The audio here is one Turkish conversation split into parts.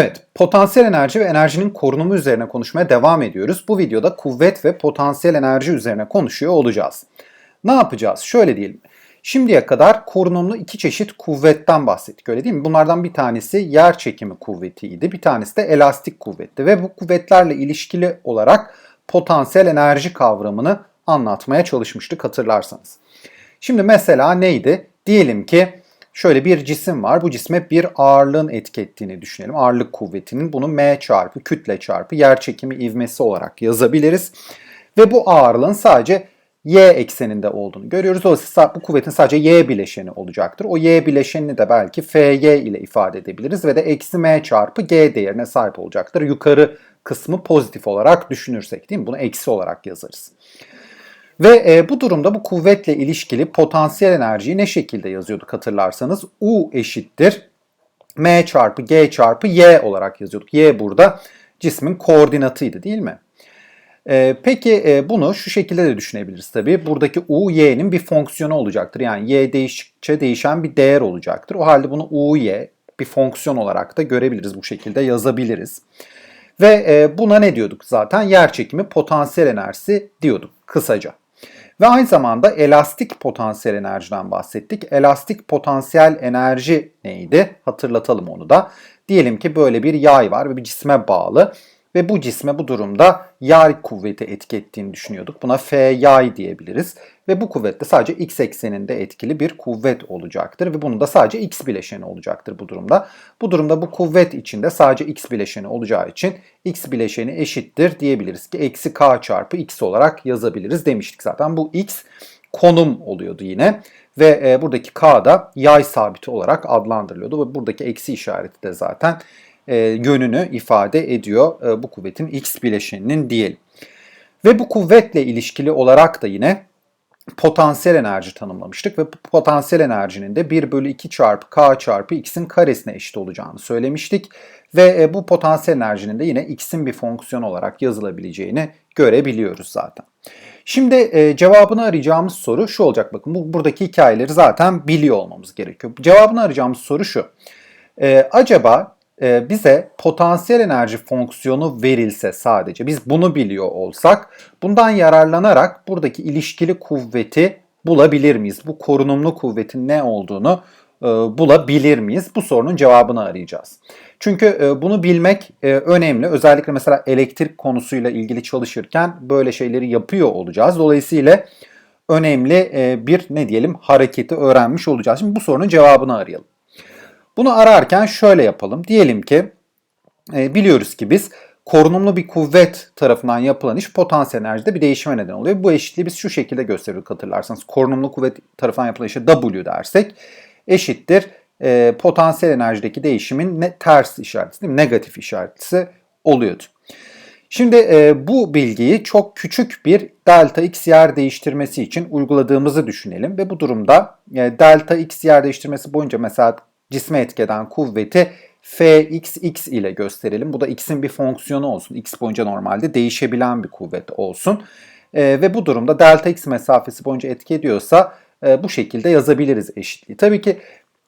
Evet, potansiyel enerji ve enerjinin korunumu üzerine konuşmaya devam ediyoruz. Bu videoda kuvvet ve potansiyel enerji üzerine konuşuyor olacağız. Ne yapacağız? Şöyle diyelim. Şimdiye kadar korunumlu iki çeşit kuvvetten bahsettik öyle değil mi? Bunlardan bir tanesi yer çekimi kuvvetiydi, bir tanesi de elastik kuvvetti ve bu kuvvetlerle ilişkili olarak potansiyel enerji kavramını anlatmaya çalışmıştık hatırlarsanız. Şimdi mesela neydi? Diyelim ki şöyle bir cisim var. Bu cisme bir ağırlığın etki ettiğini düşünelim. Ağırlık kuvvetinin bunu m çarpı kütle çarpı yer çekimi ivmesi olarak yazabiliriz. Ve bu ağırlığın sadece y ekseninde olduğunu görüyoruz. Dolayısıyla bu kuvvetin sadece y bileşeni olacaktır. O y bileşenini de belki Fy ile ifade edebiliriz ve de eksi m çarpı g değerine sahip olacaktır. Yukarı kısmı pozitif olarak düşünürsek değil mi? Bunu eksi olarak yazarız. Ve e, bu durumda bu kuvvetle ilişkili potansiyel enerjiyi ne şekilde yazıyorduk hatırlarsanız? U eşittir m çarpı g çarpı y olarak yazıyorduk. Y burada cismin koordinatıydı değil mi? E, peki e, bunu şu şekilde de düşünebiliriz tabii. Buradaki u y'nin bir fonksiyonu olacaktır. Yani y değiştikçe değişen bir değer olacaktır. O halde bunu u y bir fonksiyon olarak da görebiliriz. Bu şekilde yazabiliriz. Ve e, buna ne diyorduk zaten? Yer çekimi potansiyel enerjisi diyorduk kısaca. Ve aynı zamanda elastik potansiyel enerjiden bahsettik. Elastik potansiyel enerji neydi? Hatırlatalım onu da. Diyelim ki böyle bir yay var ve bir cisme bağlı. Ve bu cisme bu durumda yay kuvveti etki ettiğini düşünüyorduk. Buna F yay diyebiliriz. Ve bu kuvvet de sadece x ekseninde etkili bir kuvvet olacaktır. Ve bunun da sadece x bileşeni olacaktır bu durumda. Bu durumda bu kuvvet içinde sadece x bileşeni olacağı için x bileşeni eşittir diyebiliriz ki eksi k çarpı x olarak yazabiliriz demiştik zaten. Bu x konum oluyordu yine. Ve e, buradaki k da yay sabiti olarak adlandırılıyordu. Ve buradaki eksi işareti de zaten e, yönünü ifade ediyor e, bu kuvvetin x bileşeninin diyelim. Ve bu kuvvetle ilişkili olarak da yine potansiyel enerji tanımlamıştık ve potansiyel enerjinin de 1 bölü 2 çarpı k çarpı x'in karesine eşit olacağını söylemiştik. Ve e, bu potansiyel enerjinin de yine x'in bir fonksiyon olarak yazılabileceğini görebiliyoruz zaten. Şimdi e, cevabını arayacağımız soru şu olacak. Bakın bu buradaki hikayeleri zaten biliyor olmamız gerekiyor. Cevabını arayacağımız soru şu. E, acaba bize potansiyel enerji fonksiyonu verilse sadece biz bunu biliyor olsak bundan yararlanarak buradaki ilişkili kuvveti bulabilir miyiz? Bu korunumlu kuvvetin ne olduğunu e, bulabilir miyiz? Bu sorunun cevabını arayacağız. Çünkü e, bunu bilmek önemli. Özellikle mesela elektrik konusuyla ilgili çalışırken böyle şeyleri yapıyor olacağız. Dolayısıyla önemli bir ne diyelim hareketi öğrenmiş olacağız. Şimdi bu sorunun cevabını arayalım. Bunu ararken şöyle yapalım. Diyelim ki e, biliyoruz ki biz korunumlu bir kuvvet tarafından yapılan iş potansiyel enerjide bir değişime neden oluyor. Bu eşitliği biz şu şekilde gösteriyorduk hatırlarsanız. Korunumlu kuvvet tarafından yapılan işe W dersek eşittir e, potansiyel enerjideki değişimin ne, ters işareti, değil mi? negatif işareti oluyordu. Şimdi e, bu bilgiyi çok küçük bir delta x yer değiştirmesi için uyguladığımızı düşünelim ve bu durumda e, delta x yer değiştirmesi boyunca mesela cisme etkeden kuvveti Fxx ile gösterelim. Bu da x'in bir fonksiyonu olsun. x boyunca normalde değişebilen bir kuvvet olsun. E, ve bu durumda delta x mesafesi boyunca etki ediyorsa e, bu şekilde yazabiliriz eşitliği. Tabii ki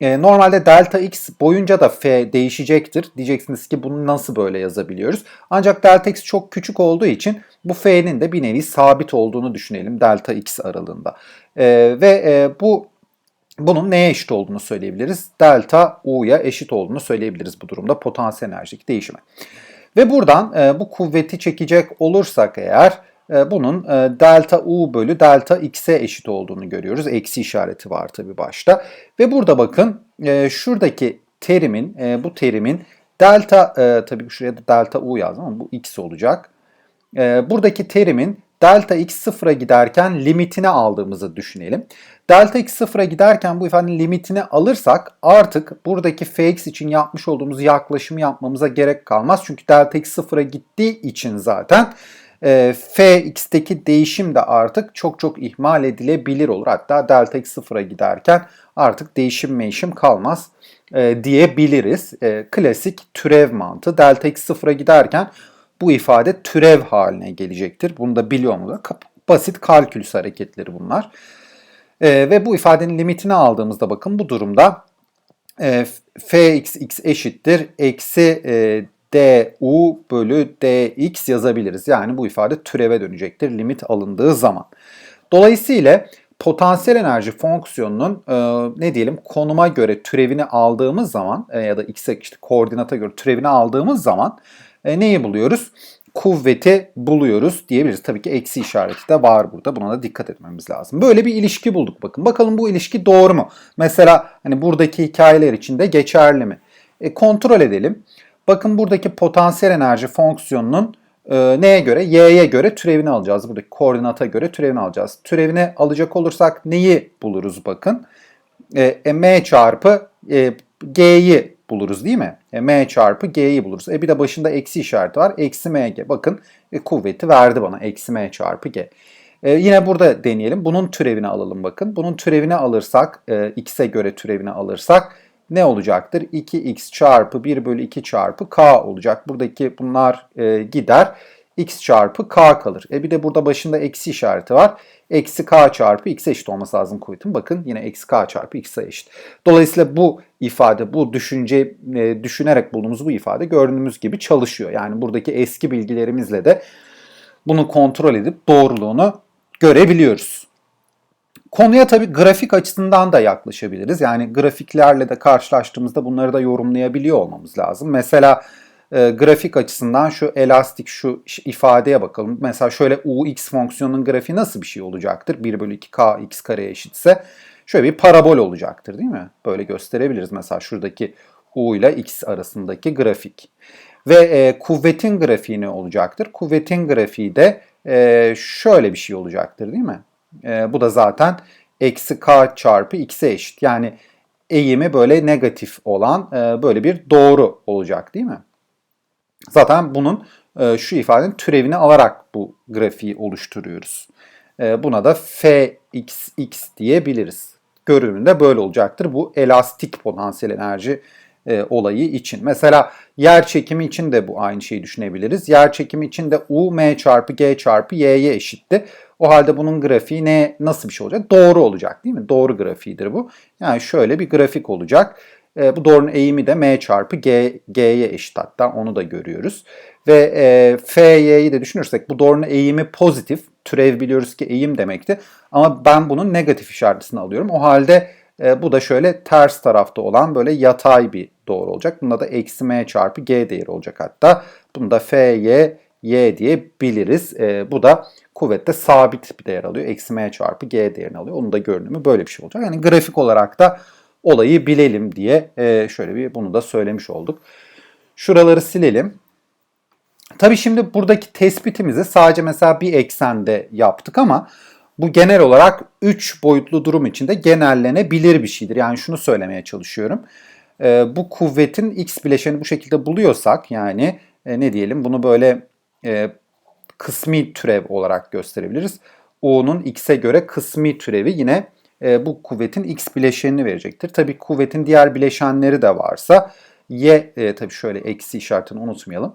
e, normalde delta x boyunca da f değişecektir. Diyeceksiniz ki bunu nasıl böyle yazabiliyoruz? Ancak delta x çok küçük olduğu için bu f'nin de bir nevi sabit olduğunu düşünelim delta x aralığında. E, ve e, bu bunun neye eşit olduğunu söyleyebiliriz. Delta U'ya eşit olduğunu söyleyebiliriz bu durumda potansiyel enerjik değişime. Ve buradan e, bu kuvveti çekecek olursak eğer e, bunun e, delta U bölü delta X'e eşit olduğunu görüyoruz. Eksi işareti var tabi başta. Ve burada bakın e, şuradaki terimin, e, bu terimin delta, e, tabii şuraya da delta U yazdım ama bu X olacak. E, buradaki terimin delta x sıfıra giderken limitini aldığımızı düşünelim. Delta x sıfıra giderken bu ifadenin limitini alırsak artık buradaki fx için yapmış olduğumuz yaklaşımı yapmamıza gerek kalmaz. Çünkü delta x sıfıra gittiği için zaten e, fx'teki değişim de artık çok çok ihmal edilebilir olur. Hatta delta x sıfıra giderken artık değişim meyişim kalmaz e, diyebiliriz. E, klasik türev mantığı delta x sıfıra giderken bu ifade türev haline gelecektir. Bunu da biliyor musunuz? Basit kalkülüs hareketleri bunlar. E, ve bu ifadenin limitini aldığımızda bakın bu durumda e, fxx eşittir eksi e, du bölü dx yazabiliriz. Yani bu ifade türeve dönecektir limit alındığı zaman. Dolayısıyla potansiyel enerji fonksiyonunun e, ne diyelim konuma göre türevini aldığımız zaman e, ya da x işte koordinata göre türevini aldığımız zaman e, neyi buluyoruz? Kuvveti buluyoruz diyebiliriz. Tabii ki eksi işareti de var burada. Buna da dikkat etmemiz lazım. Böyle bir ilişki bulduk bakın. Bakalım bu ilişki doğru mu? Mesela hani buradaki hikayeler için de geçerli mi? E, kontrol edelim. Bakın buradaki potansiyel enerji fonksiyonunun e, neye göre? Y'ye göre türevini alacağız. Buradaki koordinata göre türevini alacağız. Türevini alacak olursak neyi buluruz bakın? E, m çarpı e, g'yi buluruz değil mi? E, m çarpı g'yi buluruz. E bir de başında eksi işareti var. Eksi mg. Bakın e, kuvveti verdi bana. Eksi m çarpı g. E, yine burada deneyelim. Bunun türevini alalım bakın. Bunun türevini alırsak, e, x'e göre türevini alırsak ne olacaktır? 2x çarpı 1 bölü 2 çarpı k olacak. Buradaki bunlar e, gider. X çarpı k kalır. E bir de burada başında eksi işareti var. Eksi k çarpı x eşit olması lazım kuvvetin. Bakın yine eksi k çarpı x'e eşit. Dolayısıyla bu ifade, bu düşünce e, düşünerek bulduğumuz bu ifade gördüğümüz gibi çalışıyor. Yani buradaki eski bilgilerimizle de bunu kontrol edip doğruluğunu görebiliyoruz. Konuya tabii grafik açısından da yaklaşabiliriz. Yani grafiklerle de karşılaştığımızda bunları da yorumlayabiliyor olmamız lazım. Mesela e, grafik açısından şu elastik şu ifadeye bakalım. Mesela şöyle ux fonksiyonunun grafiği nasıl bir şey olacaktır? 1 bölü 2 k x kare eşitse şöyle bir parabol olacaktır değil mi? Böyle gösterebiliriz. Mesela şuradaki u ile x arasındaki grafik. Ve e, kuvvetin grafiği ne olacaktır? Kuvvetin grafiği de e, şöyle bir şey olacaktır değil mi? E, bu da zaten eksi k çarpı x'e eşit. Yani eğimi böyle negatif olan e, böyle bir doğru olacak değil mi? Zaten bunun e, şu ifadenin türevini alarak bu grafiği oluşturuyoruz. E, buna da fxx diyebiliriz. Görünümünde böyle olacaktır. Bu elastik potansiyel enerji e, olayı için. Mesela yer çekimi için de bu aynı şeyi düşünebiliriz. Yer çekimi için de u m çarpı g çarpı y'ye eşitti. O halde bunun grafiği ne nasıl bir şey olacak? Doğru olacak değil mi? Doğru grafiğidir bu. Yani şöyle bir grafik olacak. E, bu doğrunun eğimi de m çarpı g, g'ye eşit hatta onu da görüyoruz. Ve e, fy'yi de düşünürsek bu doğrunun eğimi pozitif. Türev biliyoruz ki eğim demekti. Ama ben bunun negatif işaretini alıyorum. O halde e, bu da şöyle ters tarafta olan böyle yatay bir doğru olacak. Bunda da eksi m çarpı g değeri olacak hatta. Bunu da fy y diyebiliriz. E, bu da kuvvette sabit bir değer alıyor. Eksi m çarpı g değerini alıyor. Onun da görünümü böyle bir şey olacak. Yani grafik olarak da olayı bilelim diye e, şöyle bir bunu da söylemiş olduk. Şuraları silelim. Tabii şimdi buradaki tespitimizi sadece mesela bir eksende yaptık ama bu genel olarak 3 boyutlu durum içinde genellenebilir bir şeydir. Yani şunu söylemeye çalışıyorum. E, bu kuvvetin x bileşeni bu şekilde buluyorsak yani e, ne diyelim bunu böyle kısmi türev olarak gösterebiliriz. U'nun x'e göre kısmi türevi yine e, bu kuvvetin x bileşenini verecektir. Tabii kuvvetin diğer bileşenleri de varsa y e, tabii şöyle eksi işaretini unutmayalım.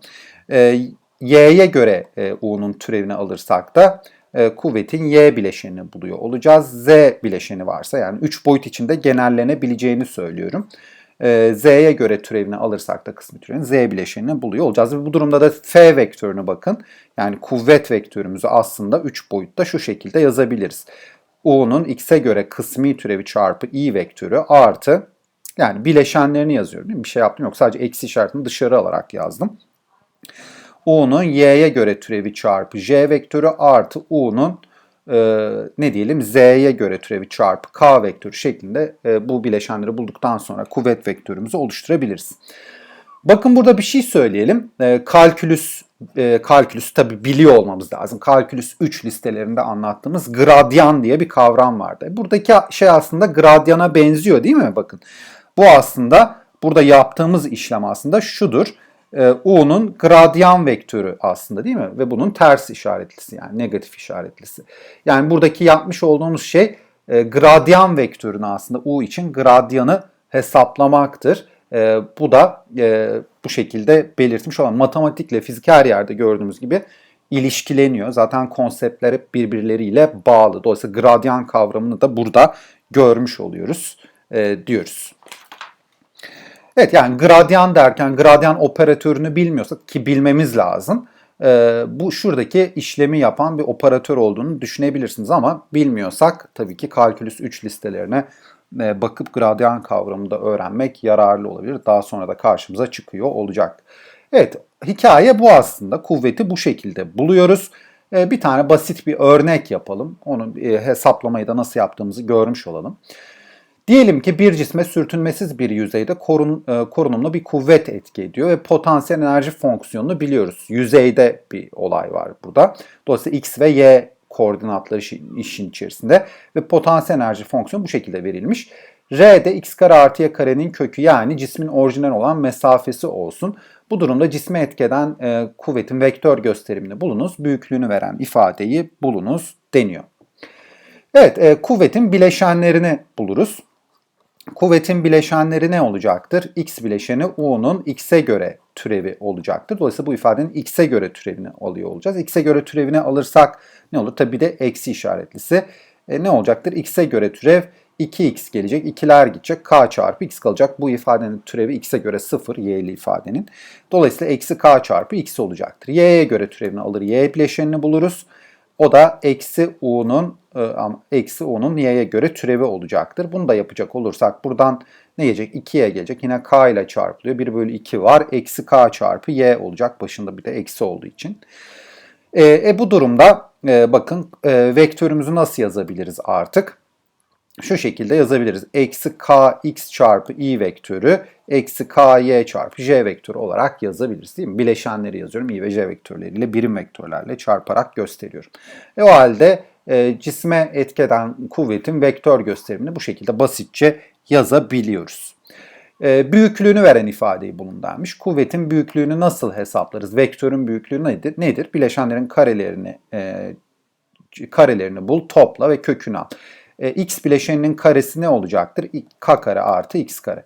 E, y'ye göre e, u'nun türevini alırsak da e, kuvvetin y bileşenini buluyor olacağız. Z bileşeni varsa yani 3 boyut içinde genellenebileceğini söylüyorum. E, Z'ye göre türevini alırsak da kısmi türevini Z bileşenini buluyor olacağız. Ve bu durumda da F vektörünü bakın. Yani kuvvet vektörümüzü aslında 3 boyutta şu şekilde yazabiliriz. U'nun x'e göre kısmi türevi çarpı i vektörü artı yani bileşenlerini yazıyorum. Bir şey yaptım yok. Sadece eksi işaretini dışarı alarak yazdım. U'nun y'ye göre türevi çarpı j vektörü artı U'nun e, ne diyelim z'ye göre türevi çarpı k vektörü şeklinde e, bu bileşenleri bulduktan sonra kuvvet vektörümüzü oluşturabiliriz. Bakın burada bir şey söyleyelim. E, kalkülüs e, kalkülüs tabi biliyor olmamız lazım. Kalkülüs 3 listelerinde anlattığımız gradyan diye bir kavram vardı. Buradaki şey aslında gradyana benziyor değil mi? Bakın bu aslında burada yaptığımız işlem aslında şudur. E, U'nun gradyan vektörü aslında değil mi? Ve bunun ters işaretlisi yani negatif işaretlisi. Yani buradaki yapmış olduğumuz şey e, gradyan vektörünü aslında U için gradyanı hesaplamaktır. E, bu da e, bu şekilde belirtmiş olan matematikle fizik her yerde gördüğümüz gibi ilişkileniyor. Zaten konseptler hep birbirleriyle bağlı. Dolayısıyla gradyan kavramını da burada görmüş oluyoruz e, diyoruz. Evet yani gradyan derken gradyan operatörünü bilmiyorsak ki bilmemiz lazım. Ee, bu şuradaki işlemi yapan bir operatör olduğunu düşünebilirsiniz ama bilmiyorsak tabii ki kalkülüs 3 listelerine e, bakıp gradyan kavramını da öğrenmek yararlı olabilir. Daha sonra da karşımıza çıkıyor olacak. Evet hikaye bu aslında. Kuvveti bu şekilde buluyoruz. E, bir tane basit bir örnek yapalım. Onu e, hesaplamayı da nasıl yaptığımızı görmüş olalım. Diyelim ki bir cisme sürtünmesiz bir yüzeyde korun, e, korunumlu bir kuvvet etki ediyor ve potansiyel enerji fonksiyonunu biliyoruz. Yüzeyde bir olay var burada. Dolayısıyla x ve y koordinatları işin, içerisinde ve potansiyel enerji fonksiyonu bu şekilde verilmiş. R de x kare artı y karenin kökü yani cismin orijinal olan mesafesi olsun. Bu durumda cisme etkeden e, kuvvetin vektör gösterimini bulunuz. Büyüklüğünü veren ifadeyi bulunuz deniyor. Evet, e, kuvvetin bileşenlerini buluruz. Kuvvetin bileşenleri ne olacaktır? X bileşeni U'nun X'e göre türevi olacaktır. Dolayısıyla bu ifadenin X'e göre türevini alıyor olacağız. X'e göre türevini alırsak ne olur? Tabii bir de eksi işaretlisi. E, ne olacaktır? X'e göre türev 2x gelecek, 2'ler gidecek, k çarpı x kalacak. Bu ifadenin türevi x'e göre 0, y'li ifadenin. Dolayısıyla eksi k çarpı x olacaktır. y'ye göre türevini alır, y bileşenini buluruz. O da eksi u'nun eksi u'nun y'ye göre türevi olacaktır. Bunu da yapacak olursak buradan ne gelecek? 2'ye gelecek. Yine k ile çarpılıyor. 1 bölü 2 var. Eksi k çarpı y olacak. Başında bir de eksi olduğu için. E, e bu durumda e, bakın e, vektörümüzü nasıl yazabiliriz artık? Şu şekilde yazabiliriz. Eksi kx çarpı i vektörü eksi ky çarpı j vektörü olarak yazabiliriz değil mi? Bileşenleri yazıyorum. i ve j vektörleriyle birim vektörlerle çarparak gösteriyorum. E o halde e, cisme etkeden kuvvetin vektör gösterimini bu şekilde basitçe yazabiliyoruz. E, büyüklüğünü veren ifadeyi bulun denmiş. Kuvvetin büyüklüğünü nasıl hesaplarız? Vektörün büyüklüğü nedir? nedir? Bileşenlerin karelerini e, karelerini bul, topla ve kökünü al. E, x bileşeninin karesi ne olacaktır? k kare artı x kare.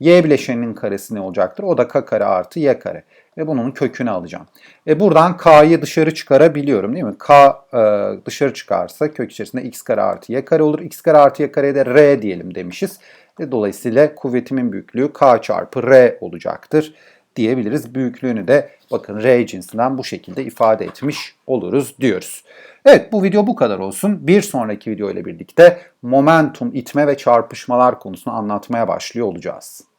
y bileşeninin karesi ne olacaktır? O da k kare artı y kare. Ve bunun kökünü alacağım. E buradan k'yı dışarı çıkarabiliyorum değil mi? k e, dışarı çıkarsa kök içerisinde x kare artı y kare olur. x kare artı y kareye de r diyelim demişiz. E, dolayısıyla kuvvetimin büyüklüğü k çarpı r olacaktır diyebiliriz. Büyüklüğünü de bakın R cinsinden bu şekilde ifade etmiş oluruz diyoruz. Evet bu video bu kadar olsun. Bir sonraki video ile birlikte momentum, itme ve çarpışmalar konusunu anlatmaya başlıyor olacağız.